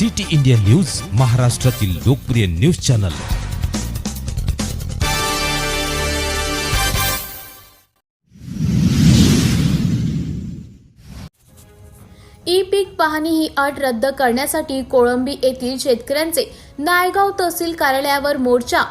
City India news महाराष्ट्रातील लोकप्रिय news channel. E पीक पाहणी ही अट रद्द करण्यासाठी कोळंबी येथील शेतकऱ्यांचे नायगाव तहसील कार्यालयावर मोर्चा.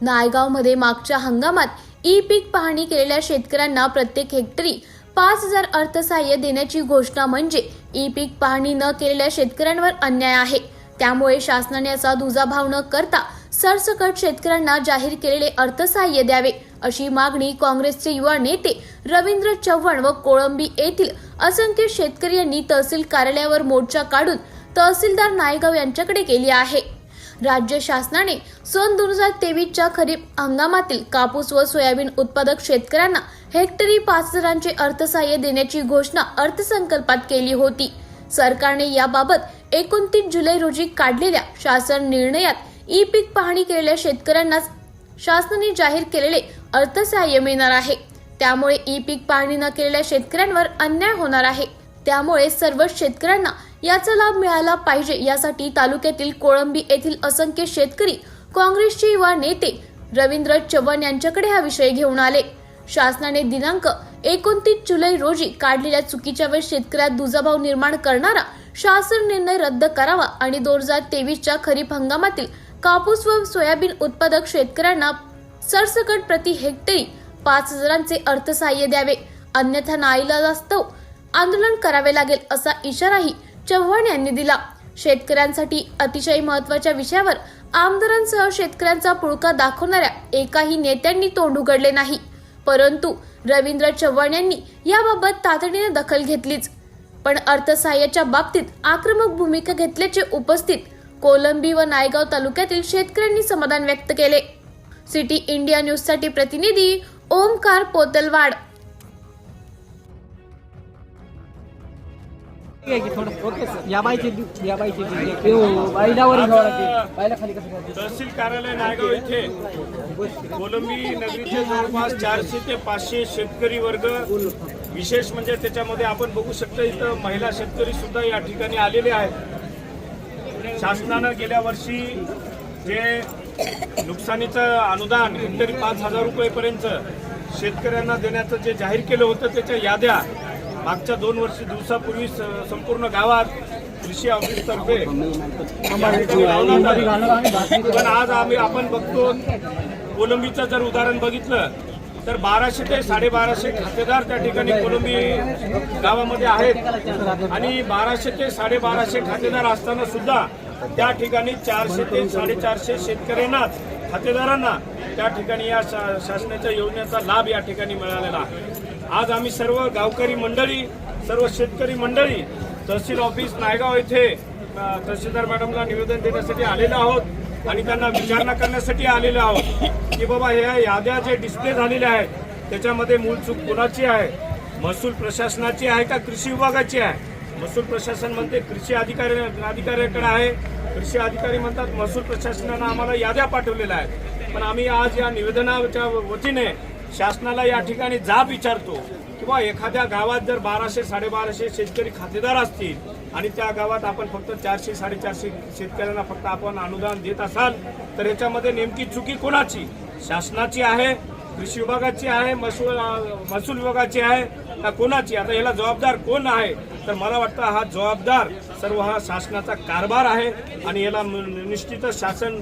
नायगावमध्ये मागच्या हंगामात ई पीक पाहणी केलेल्या शेतकऱ्यांना प्रत्येक हेक्टरी पाच हजार अर्थसहाय्य देण्याची घोषणा म्हणजे ई पीक पाहणी न केलेल्या शेतकऱ्यांवर अन्याय आहे. त्यामुळे शासनाने याचा दुजाभाव न करता सरसकट शेतकऱ्यांना जाहीर केलेले अर्थसहाय्य द्यावे अशी मागणी काँग्रेसचे युवा नेते रवींद्र चव्हाण व कोळंबी येथील असंख्य शेतकरी यांनी तहसील कार्यालयावर मोर्चा काढून तहसीलदार नायगाव यांच्याकडे केली आहे. राज्य शासनाने सन दोन हजार तेवीसच्या खरीप हंगामातील कापूस व सोयाबीन उत्पादक शेतकऱ्यांना हेक्टरी पाच हजारांचे अर्थसहाय्य देण्याची घोषणा अर्थसंकल्पात केली होती. सरकारने याबाबत एकोणतीस जुलै रोजी काढलेल्या शासन निर्णयात ई पीक पाहणी केलेल्या शेतकऱ्यांनाच शासनाने जाहीर केलेले अर्थसहाय्य मिळणार आहे. त्यामुळे ई पीक पाहणी न केलेल्या शेतकऱ्यांवर अन्याय होणार आहे. त्यामुळे सर्व शेतकऱ्यांना याचा लाभ मिळाला पाहिजे यासाठी तालुक्यातील कोळंबी येथील असंख्य शेतकरी काँग्रेसचे युवा नेते रवींद्र चव्हाण यांच्याकडे हा विषय घेऊन आले. शासनाने दिनांक एकोणतीस जुलै रोजी काढलेल्या चुकीच्या वेळ शेतकऱ्यात दुजाभाव निर्माण करणारा शासन निर्णय रद्द करावा आणि दोन हजार तेवीसच्या खरीप हंगामातील कापूस व सोयाबीन उत्पादक शेतकऱ्यांना सरसकट प्रति हेक्टरी पाच हजारांचे अर्थसहाय्य द्यावे. अन्यथा नाईलाजास्तव आंदोलन करावे लागेल असा इशाराही चव्हाण यांनी दिला. शेतकऱ्यांसाठी अतिशय महत्त्वाच्या विषयावर आमदारांसह शेतकऱ्यांचा पुळका दाखवणाऱ्या एकाही नेत्यांनी तोंड उघडले नाही. परंतु रवींद्र चव्हाण यांनी याबाबत तातडीने दखल घेतलीच. पण अर्थसहाय्याच्या बाबतीत आक्रमक भूमिका घेतल्याचे उपस्थित कोलंबी व नायगाव तालुक्यातील शेतकऱ्यांनी समाधान व्यक्त केले. सिटी इंडिया न्यूजसाठी प्रतिनिधी ओमकार पोतलवाड. या बाईची या बाईची खाली कसं तहसील कार्यालय नायगाव येथे कोलंबी नगरीचे जवळपास चारशे ते पाचशे शेतकरी वर्ग. विशेष म्हणजे त्याच्यामध्ये आपण बघू शकतो इथं महिला शेतकरी सुद्धा या ठिकाणी आलेले आहेत. शासनानं गेल्या वर्षी जे नुकसानीचं अनुदान हेक्टरी पाच हजार रुपयेपर्यंत शेतकऱ्यांना देण्याचं जे जाहीर केलं होतं त्याच्या याद्या मागच्या दोन वर्ष दिवसापूर्वी स- संपूर्ण गावात कृषी ऑफिसतर्फे पण आज आम्ही आपण बघतो कोलंबीचं जर उदाहरण बघितलं तर बाराशे ते साडेबाराशे खातेदार त्या ठिकाणी कोलंबी गावामध्ये आहेत. आणि बाराशे ते साडेबाराशे खातेदार असताना सुद्धा त्या ठिकाणी चारशे ते साडेचारशे शेतकऱ्यांनाच खातेदारांना त्या ठिकाणी या शा- शासनाच्या योजनेचा लाभ या ठिकाणी मिळालेला आहे. आज आम्ही सर्व गावकरी मंडळी सर्व शेतकरी मंडळी तहसील ऑफिस नायगाव येथे तहसीलदार मॅडमला निवेदन देण्यासाठी आलेलो आहोत आणि त्यांना विचारणा करण्यासाठी आलेलो आहोत की बाबा ह्या याद्या जे डिस्प्ले झालेल्या आहेत त्याच्यामध्ये मूळ चूक कोणाची आहे? महसूल प्रशासनाची आहे का कृषी विभागाची आहे? महसूल प्रशासन म्हणते कृषी अधिकारी अधिकाऱ्याकडे आहे. कृषी अधिकारी म्हणतात महसूल प्रशासनानं आम्हाला याद्या पाठवलेल्या आहेत. पण आम्ही आज या निवेदनाच्या वतीने शासनाला या ठिकाणी जाब विचारतो किंवा एखाद्या गावात जर बाराशे साडेबाराशे शेतकरी खातेदार असतील आणि त्या गावात आपण फक्त चारशे साडेचारशे शेतकऱ्यांना फक्त आपण अनुदान देत असाल तर याच्यामध्ये नेमकी चुकी कोणाची? शासनाची आहे कृषी विभागाची आहे महसूल महसूल विभागाची आहे का कोणाची? आता याला जबाबदार कोण आहे? तर मला वाटतं हा जबाबदार सर्व हा शासनाचा कारभार आहे आणि याला निश्चितच शासन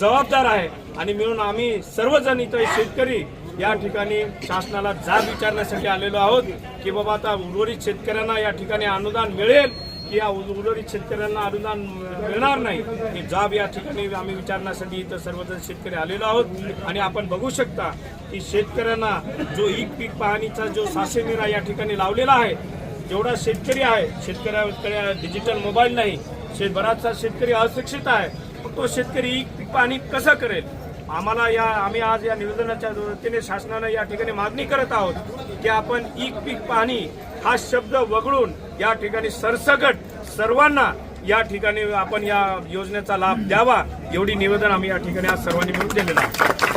जबाबदार आहे. आणि मिळून आम्ही सर्वजण इथं शेतकरी या ठिकाणी शासनाला जाब विचारण्यासाठी आलेलो आहोत की बाबा आता उर्वरित शेतकऱ्यांना या ठिकाणी अनुदान मिळेल की या उर्वरित शेतकऱ्यांना अनुदान मिळणार नाही? ही जाब या ठिकाणी आम्ही विचारण्यासाठी इथं सर्वजण शेतकरी आलेलो आहोत. आणि आपण बघू शकता की शेतकऱ्यांना जो ई पीक पाहणीचा जो सासेमिरा या ठिकाणी लावलेला आहे जेवढा शेतकरी आहे शेतकऱ्याकडे डिजिटल मोबाईल नाही बराचसा शेतकरी अशिक्षित आहे. तो शेतकरी ई पीक पाहणी कसं करेल? आम्हाला या आम्ही आज या निवेदनाच्या वतीने शासनानं या ठिकाणी मागणी करत आहोत की आपण ई पीक पाहणी हा शब्द वगळून या ठिकाणी सरसगट सर्वांना या ठिकाणी आपण या योजनेचा लाभ द्यावा एवढी निवेदन आम्ही या ठिकाणी आज सर्वांनी मिळून दिलेलं आहे.